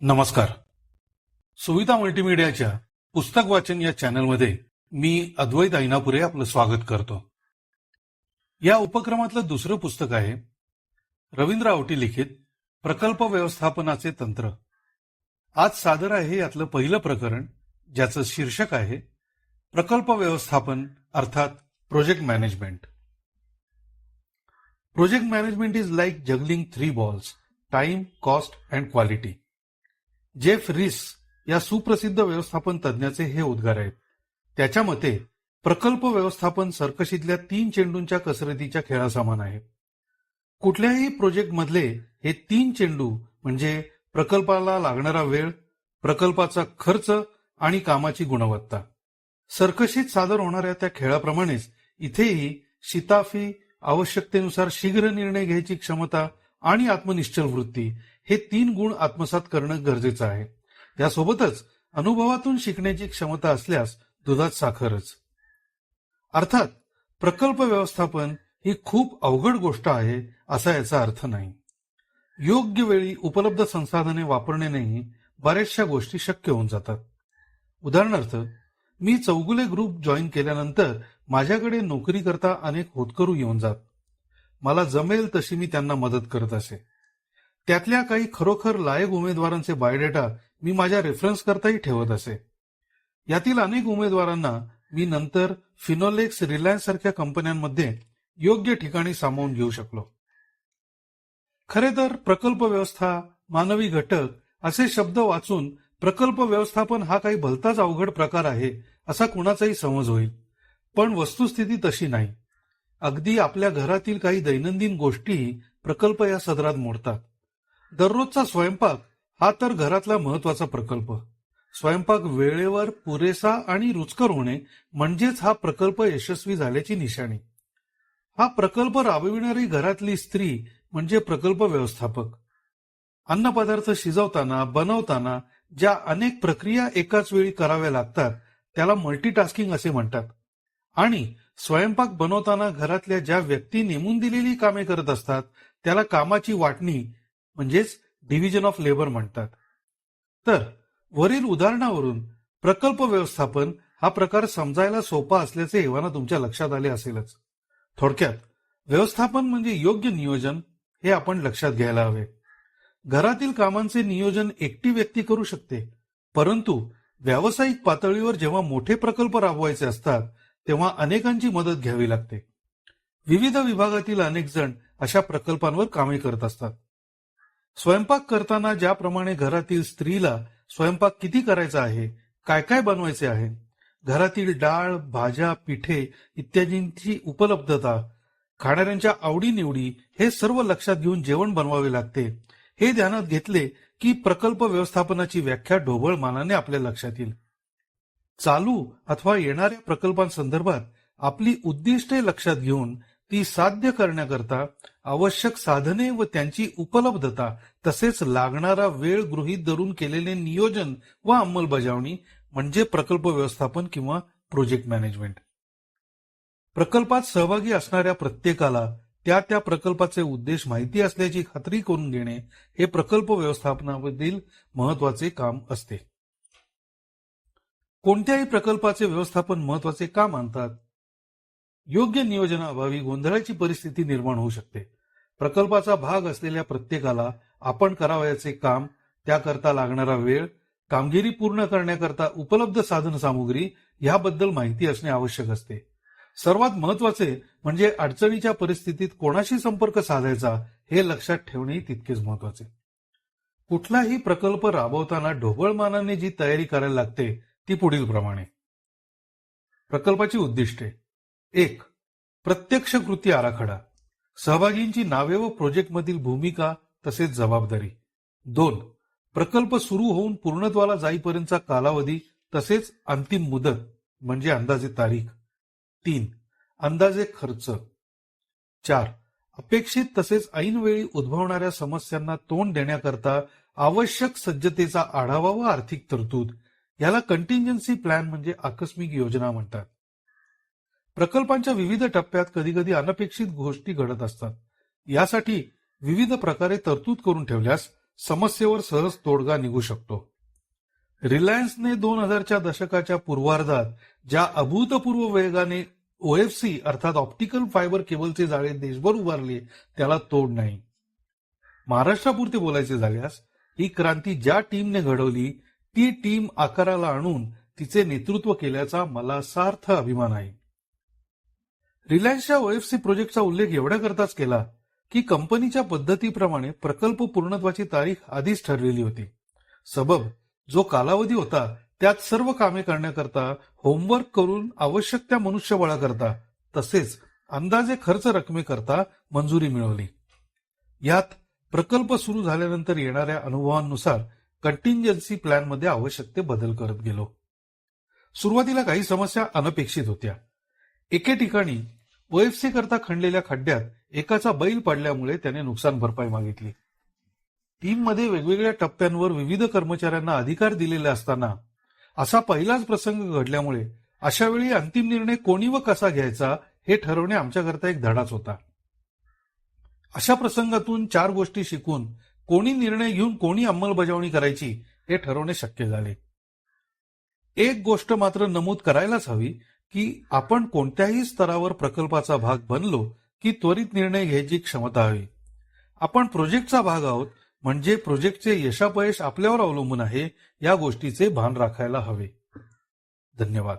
नमस्कार. सुविधा मल्टीमीडियाच्या पुस्तक वाचन या चॅनलमध्ये मी अद्वैत ऐनापुरे आपलं स्वागत करतो. या उपक्रमातलं दुसरं पुस्तक आहे रवींद्र आवटी लिखित प्रकल्प व्यवस्थापनाचे तंत्र. आज सादर आहे यातलं पहिलं प्रकरण ज्याचं शीर्षक आहे प्रकल्प व्यवस्थापन अर्थात project management. Project management is like juggling three balls time cost and quality. Jeff रिस या सुप्रसिद्ध व्यवस्थापन तज्ज्ञाचे हे उद्गार आहेत. त्याच्या मते प्रकल्प व्यवस्थापन सर्कशीतल्या तीन चेंडूंच्या कसरतीच्या खेळासमान आहे. कुठल्याही प्रोजेक्टमधले हे तीन चेंडू म्हणजे प्रकल्पाला लागणारा वेळ प्रकल्पाचा खर्च आणि कामाची गुणवत्ता. सर्कशीत सादर होणाऱ्या त्या खेळाप्रमाणेच इथेही शिताफी आवश्यकतेनुसार शीघ्र निर्णय घ्यायची क्षमता आणि आत्मनिश्चल वृत्ती हे तीन गुण आत्मसात करणं गरजेचं आहे. त्यासोबतच अनुभवातून शिकण्याची क्षमता असल्यास दुधात साखरच. अर्थात प्रकल्प व्यवस्थापन ही खूप अवघड गोष्ट आहे असा याचा अर्थ नाही. योग्य वेळी उपलब्ध संसाधने वापरण्यानेही बऱ्याचशा गोष्टी शक्य होऊन जातात. उदाहरणार्थ मी चौगुले ग्रुप जॉईन केल्यानंतर माझ्याकडे नोकरी करता अनेक होतकरू येऊन जात. मला जमेल तशी मी त्यांना मदत करत असे. त्यातल्या काही खरोखर लायक उमेदवारांचे बायोडेटा मी माझ्या रेफरन्स करताही ठेवत असे. यातील अनेक उमेदवारांना मी नंतर फिनोलेक्स रिलायन्स सारख्या कंपन्यांमध्ये योग्य ठिकाणी सामावून घेऊ शकलो. खरे तर प्रकल्प व्यवस्था मानवी घटक असे शब्द वाचून प्रकल्प व्यवस्थापन हा काही भलताच अवघड प्रकार आहे असा कुणाचाही समज होईल. पण वस्तुस्थिती तशी नाही. अगदी आपल्या घरातील काही दैनंदिन गोष्टी प्रकल्प या सदरात मोडतात. दररोजचा स्वयंपाक हा तर घरातला महत्त्वाचा प्रकल्प. स्वयंपाक वेळेवर पुरेसा आणि रुचकर होणे म्हणजेच हा प्रकल्प यशस्वी झाल्याची निशाणी. हा प्रकल्प राबविणारी घरातली स्त्री म्हणजे प्रकल्प व्यवस्थापक. अन्नपदार्थ शिजवताना बनवताना ज्या अनेक प्रक्रिया एकाच वेळी कराव्या लागतात त्याला मल्टीटास्किंग असे म्हणतात. आणि स्वयंपाक बनवताना घरातल्या ज्या व्यक्ती नेमून दिलेली कामे करत असतात त्याला कामाची वाटणी म्हणजेच डिव्हिजन ऑफ लेबर म्हणतात. तर वरील उदाहरणावरून प्रकल्प व्यवस्थापन हा प्रकार समजायला सोपा असल्याचे एव्हाना तुमच्या लक्षात आले असेलच. थोडक्यात व्यवस्थापन म्हणजे योग्य नियोजन हे आपण लक्षात घ्यायला हवे. घरातील कामांचे नियोजन एकटी व्यक्ती करू शकते परंतु व्यावसायिक पातळीवर जेव्हा मोठे प्रकल्प राबवायचे असतात तेव्हा अनेकांची मदत घ्यावी लागते. विविध विभागातील अनेक जण अशा प्रकल्पांवर कामे करत असतात. स्वयंपाक करताना ज्याप्रमाणे घरातील स्त्रीला स्वयंपाक किती करायचा आहे काय काय बनवायचे आहे घरातील डाळ भाज्या पिठे इत्यादींची उपलब्धता खाणाऱ्यांच्या आवडीनिवडी हे सर्व लक्षात घेऊन जेवण बनवावे लागते. हे ध्यानात घेतले की प्रकल्प व्यवस्थापनाची व्याख्या ढोबळ मानाने आपल्या लक्षात येईल. चालू अथवा येणाऱ्या प्रकल्पांसंदर्भात आपली उद्दिष्टे लक्षात घेऊन ती साध्य करण्याकरता आवश्यक साधने व त्यांची उपलब्धता तसेच लागणारा वेळ गृहीत धरून केलेले नियोजन व अंमलबजावणी म्हणजे प्रकल्प व्यवस्थापन किंवा प्रोजेक्ट मॅनेजमेंट प्रकल्पात सहभागी असणाऱ्या प्रत्येकाला त्या त्या प्रकल्पाचे उद्देश माहिती असल्याची खात्री करून घेणे हे प्रकल्प व्यवस्थापनामधील महत्त्वाचे काम असते. कोणत्याही प्रकल्पाचे व्यवस्थापन महत्त्वाचे का मानतात? योग्य नियोजनाअभावी गोंधळाची परिस्थिती निर्माण होऊ शकते. प्रकल्पाचा भाग असलेल्या प्रत्येकाला आपण करावयाचे काम त्याकरता लागणारा वेळ कामगिरी पूर्ण करण्याकरता उपलब्ध साधन सामुग्री याबद्दल माहिती असणे आवश्यक असते. सर्वात महत्त्वाचे म्हणजे अडचणीच्या परिस्थितीत कोणाशी संपर्क साधायचा हे लक्षात ठेवणे तितकेच महत्त्वाचे कुठलाही प्रकल्प राबवताना ढोबळमानाने जी तयारी करायला लागते ती पुढील प्रमाणे प्रकल्पाची उद्दिष्टे. एक प्रत्यक्ष कृती आराखडा. सहभागींची नावे व प्रोजेक्टमधील भूमिका तसेच जबाबदारी. दोन प्रकल्प सुरू होऊन पूर्णत्वाला जाईपर्यंतचा कालावधी तसेच अंतिम मुदत म्हणजे अंदाजे तारीख. तीन अंदाजे खर्च. चार अपेक्षित तसेच ऐनवेळी उद्भवणाऱ्या समस्यांना तोंड देण्याकरता आवश्यक सज्जतेचा आढावा व आर्थिक तरतूद. याला कंटिंजन्सी प्लॅन म्हणजे आकस्मिक योजना म्हणतात. प्रकल्पांच्या विविध टप्प्यात कधीकधी अनपेक्षित गोष्टी घडत असतात. यासाठी विविध प्रकारे तरतूद करून ठेवल्यास समस्येवर सहज तोडगा निघू शकतो. रिलायन्सने दोन हजारच्या दशकाच्या पूर्वार्धात ज्या अभूतपूर्व वेगाने ओएफसी अर्थात ऑप्टिकल फायबर केबलचे जाळे देशभर उभारले त्याला तोड नाही. महाराष्ट्रापुरते बोलायचे झाल्यास ही क्रांती ज्या टीमने घडवली ती टीम आकाराला आणून तिचे नेतृत्व केल्याचा मला सार्थ अभिमान आहे. रिलायन्सच्या ओएफसी प्रोजेक्टचा उल्लेख एवढ्या करताच केला की कंपनीच्या पद्धतीप्रमाणे प्रकल्प पूर्णत्वाची तारीख आधीच ठरलेली होती. सबब जो कालावधी होता त्यात सर्व कामे करण्याकरता होमवर्क करून आवश्यक त्या मनुष्यबळाकरता तसेच अंदाजे खर्च रकमेकरता मंजुरी मिळवली. यात प्रकल्प सुरू झाल्यानंतर येणाऱ्या अनुभवांनुसार कंटिंजन्सी प्लॅनमध्ये आवश्यक ते बदल करत गेलो. सुरुवातीला काही समस्या अनपेक्षित होत्या. एके ठिकाणी ओएफसी करता खणलेल्या खड्ड्यात एकाचा बैल पडल्यामुळे त्याने नुकसान भरपाई मागितली. टीममध्ये वेगवेगळ्या टप्प्यांवर विविध कर्मचाऱ्यांना अधिकार दिलेले असताना असा पहिलाच प्रसंग घडल्यामुळे अशा वेळी अंतिम निर्णय कोणी व कसा घ्यायचा हे ठरवणे आमच्याकरता एक धडाच होता. अशा प्रसंगातून चार गोष्टी शिकून कोणी निर्णय घेऊन कोणी अंमलबजावणी करायची हे ठरवणे शक्य झाले. एक गोष्ट मात्र नमूद करायलाच हवी की आपण कोणत्याही स्तरावर प्रकल्पाचा भाग बनलो की त्वरित निर्णय घ्यायची क्षमता हवी. आपण प्रोजेक्टचा भाग आहोत म्हणजे प्रोजेक्टचे यशापयश आपल्यावर अवलंबून आहे या गोष्टीचे भान राखायला हवे. धन्यवाद.